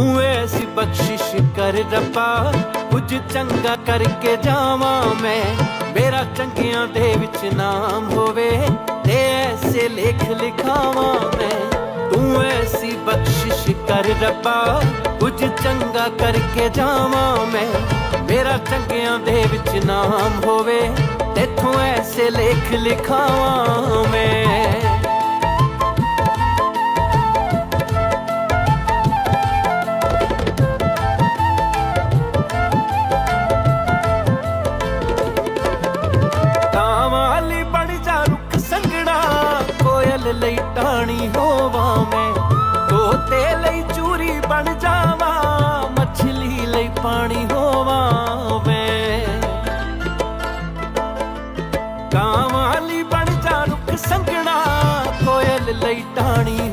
ਤੂੰ ਐਸੀ ਬਖਸ਼ਿਸ਼ ਕਰ ਰੱਬਾ ਕੁਝ ਚੰਗਾ ਕਰਕੇ ਜਾਵਾਂ ਮੈਂ ਮੇਰਾ ਚੰਗਿਆਂ ਦੇ ਵਿੱਚ ਨਾਮ ਹੋਵੇ ਤੇ ਐਸੇ ਲੇਖ ਲਿਖਾਵਾਂ ਮੈਂ ਤੂੰ ਐਸੀ ਬਖਸ਼ਿਸ਼ ਕਰ ਰੱਬਾ ਕੁਝ ਚੰਗਾ ਕਰਕੇ ਜਾਵਾਂ ਮੈਂ ਮੇਰਾ ਚੰਗਿਆਂ ਦੇ ਵਿੱਚ ਨਾਮ ਹੋਵੇ ਤੇਥੋਂ ਐਸੇ ਲੇਖ ਲਿਖਾਵਾਂ ਮੈਂ ਯਾਰ ਲਈ ਟਾਣੀ ਹੋਵਾਂ ਮੈਂ, ਤੋਤੇ ਲਈ ਚੂਰੀ ਬਣ ਜਾਵਾਂ, ਮੱਛਲੀ ਲਈ ਪਾਣੀ ਹੋਵਾਂ ਮੈਂ। ਕਾਵਾਂ ਲਈ ਬਣ ਜਾ ਰੁੱਖ ਸੰਗਣਾ ਕੋਇਲ ਲਈ ਟਾਣੀ